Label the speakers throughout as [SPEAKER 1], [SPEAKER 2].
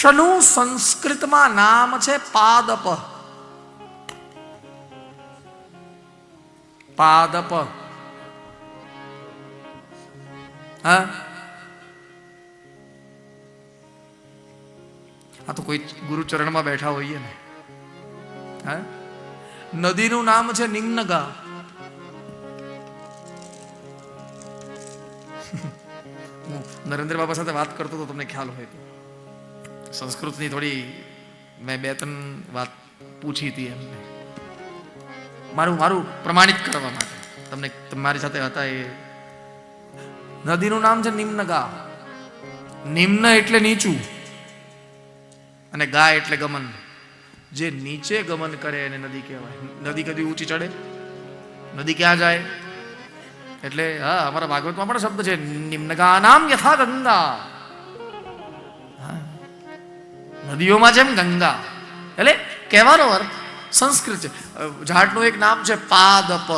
[SPEAKER 1] વૃક્ષનું સંસ્કૃતમાં નામ છે પાદપ. પાદપ. હા? આ તો કોઈ ગુરુચરણમાં બેઠા હોઈએ ને. હા? નદીનું નામ છે નિમ્નગા હું નરેન્દ્ર બાબા સાથે વાત કરતો તો તમને ખ્યાલ હોય સંસ્કૃતની થોડી મેં બે ત્રણ વાત પૂછી હતી એમને. મારું મારું પ્રમાણિત કરવા માટે. તમને મારી સાથે હતા એ નદીનું નામ છે નિમ્નગા. નિમ્ન એટલે નીચું અને ગા એટલે ગમન. જે નીચે ગમન કરે એને નદી કહેવાય. નદી કદી ઊંચી ચડે? નદી ક્યાં જાય? એટલે હા, અમારા ભાગવતમાં પણ શબ્દ છે, નિમ્નગા નામ યથા ગંગા. નદીઓમાં જેમ ગંગા, એટલે કહેવાનો અર્થ સંસ્કૃત છે. ઝાડનું એક નામ છે પાદપ.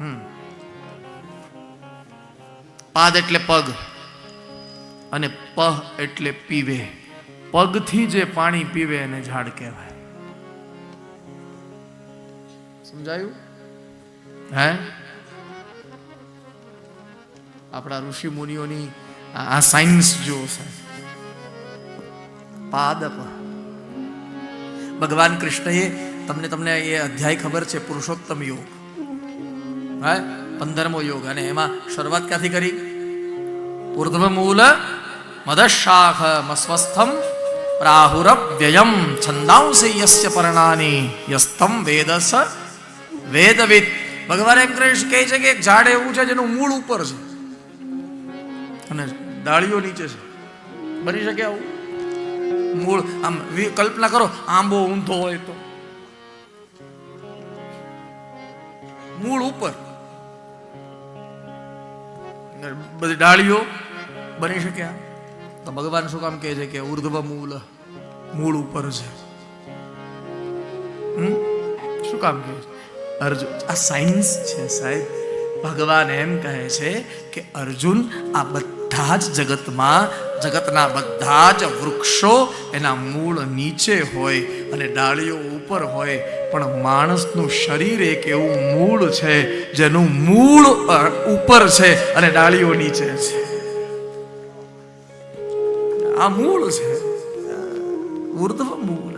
[SPEAKER 1] હમ. પાદ એટલે પગ અને પહ એટલે પીવે. પગથી જે પાણી પીવે એને ઝાડ કહેવાય. સમજાયું? હે? આપણા ઋષિ મુનિઓની આ સાયન્સ જુઓ છે પાદપ ભગવાન કૃષ્ણએ તમને તમને એ અધ્યાય ખબર છે પુરુષોત્તમ યોગ હે પંદરમો યોગ અને એમાં શરૂઆત ક્યાંથી કરી ઉર્ધ્વ મૂલ મદશાખ મસ્વસ્થમ રાહુરવ્યયમ છંદાંસે યસ્ય પરણાની યસ્તમ વેદસ વેદવિદ ભગવાન એમ કૃષ્ણ કહે છે કે એક ઝાડ એવું છે જેનું મૂળ ઉપર છે। અને ડાળીઓ નીચે છે। બની શકે આવું? મૂળ આમ કલ્પના કરો આંબો ઊંધો હોય તો. મૂળ ઉપર. બધી ડાળીઓ બની શક્યા તો ભગવાન શું કામ કહે છે કે ઉર્ધ્વ મૂળ? મૂળ ઉપર છે. શું કામ કહે છે? અર્જુન આ સાયન્સ છે સાહેબ. ભગવાન એમ કહે છે કે અર્જુન આ બધા જ જગતમાં, જગતના બધા જ વૃક્ષો એના મૂળ નીચે હોય અને ડાળીઓ ઉપર હોય, પણ માણસનું શરીર એક એવું મૂળ છે જેનું મૂળ ઉપર છે અને ડાળીઓ નીચે છે. આ મૂળ છે. ઉર્ધ્વ મૂળ.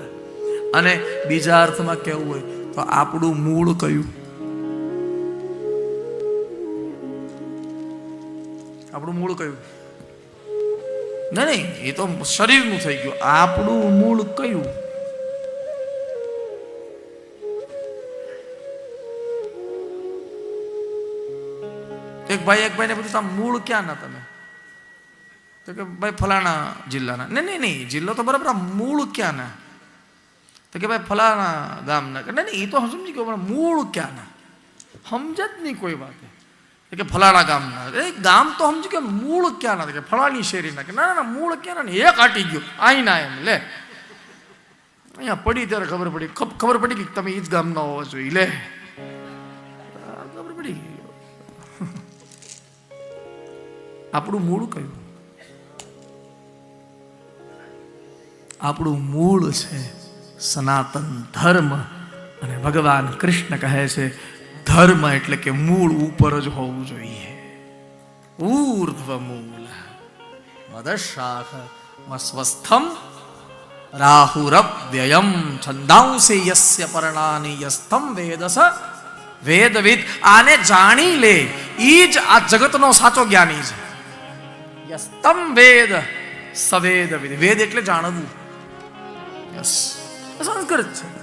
[SPEAKER 1] અને બીજા અર્થમાં કેવું હોય તો આપણું મૂળ કયું? આપણું મૂળ કયું? નહીં નહીં, એ તો શરીરનું થઈ ગયું. આપણું મૂળ કયું? એક ભાઈ, એક ભાઈને પૂછ્યું, "તારા મૂળ ક્યાં ના તમે? તો કે, ભાઈ, ફલાણા જિલ્લાના. નહીં નહીં નહીં જિલ્લો તો બરાબર મૂળ ક્યાં ના? તો કે, ભાઈ, ફલાણા ગામના. કે નહીં, એ તો સમજી ગયો, પણ મૂળ ક્યાં ના? સમજ જ નહીં કોઈ વાત કે ફલાણા ગામના. એ ગામ તો સમજી કે મૂળ ક્યાં ના કે ફલાણી શેરીના કે ના ના, મૂળ ક્યાં ને એક આટી ગયો. અહીં ના એમ લે. અહીંયા પડી ત્યારે ખબર પડી. ખબર પડી કે તમે એ જ ગામના હોવા જોઈએ લે. ખબર પડી. આપણું મૂળ કયું? આપણું મૂળ છે સનાતન ધર્મ. અને ભગવાન કૃષ્ણ કહે છે ધર્મ એટલે કે મૂળ ઉપર જ હોવું જોઈએ. ઊર્ધ્વ મૂળ. મદશાખ સ્વસ્થમ રાહુરવ્યયમ છંદાંસે યસ્ય પરણાની યસ્તમ વેદસ. વેદવિદ, આને જાણી લે, ઈ જ આ જગતનો સાચો જ્ઞાની છે. યસ્તમ વેદ સવેદ વિદ વેદ એટલે જાણવું. યસ. સંસ્કૃત છે.